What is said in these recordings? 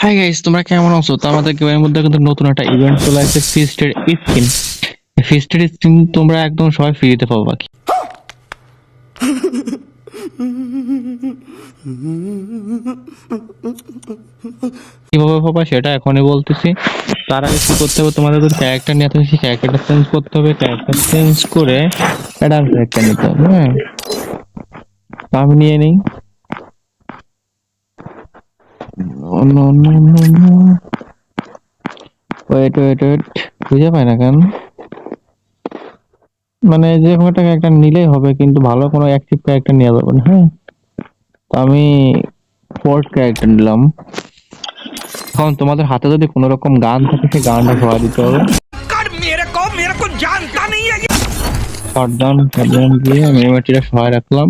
Hi guys তোমরা কেমন আছো? তো আমাদের গেমের মধ্যে কিন্তু নতুন একটা ইভেন্ট চলে আসছে ফিস্টের স্কিন ফিস্টের স্কিন তোমরা একদম সবাই ফ্রিতে পাবা কি কীভাবে পাবা সেটা এখনই বলতেছি। তার আগে কি করতে হবে, তোমাদের যদি ক্যারেক্টার নিয়ে আসতে সেই ক্যারেক্টারটা চেঞ্জ করতে হবে ক্যারেক্টার চেঞ্জ করে অ্যাডাল্ট ক্যারেক্টার নিতে হবে হ্যাঁ। আমি নিয়ে নিই। no, no, no, no. Wait, wait, wait. খুঁজে পাই না কেন? মানে যে কোনো টাকা একটা নিলেই হবে কিন্তু ভালো কোনো অ্যাক্টিভ ক্যারেক্টার নেওয়া যাবে না হ্যাঁ? তো আমি ফোর্স ক্যারেক্টার নিলাম। এখন তোমাদের হাতে যদি কোনো রকম গান থাকে সেই গানটা ধোয়া দিতে হবে। শটডাউন শটডাউন দিয়ে মেমাটিটা সহায় রাখলাম।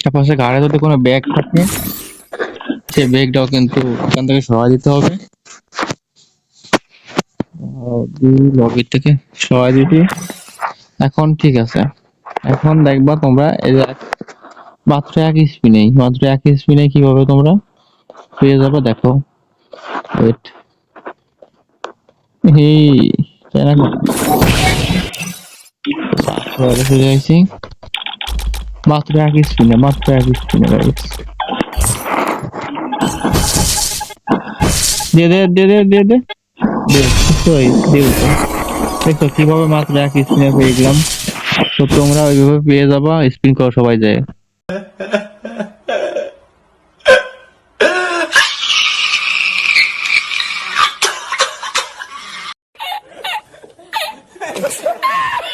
তারপর সে গাড়ি যদি কোনো ব্যাগ থাকে সেই ব্যাগটাও কিন্তু এখান থেকে সহায় দিতে হবে। লবি থেকে দিতে এখন ঠিক আছে। এখন দেখবা তোমরা মাত্র এক স্পিনেই মাত্র এক স্পিনে কীভাবে তোমরা পেয়ে যাবে দেখো। ওয়েট এই মাত্র এক স্পিনে মাত্র এক স্পিনে দে দে দে দে দে দে। কীভাবে মাত্র এক স্পিনে পেয়ে গেলাম। তো তোমরা ওইভাবে পেয়ে যাবা স্পিন করো সবাই যায়।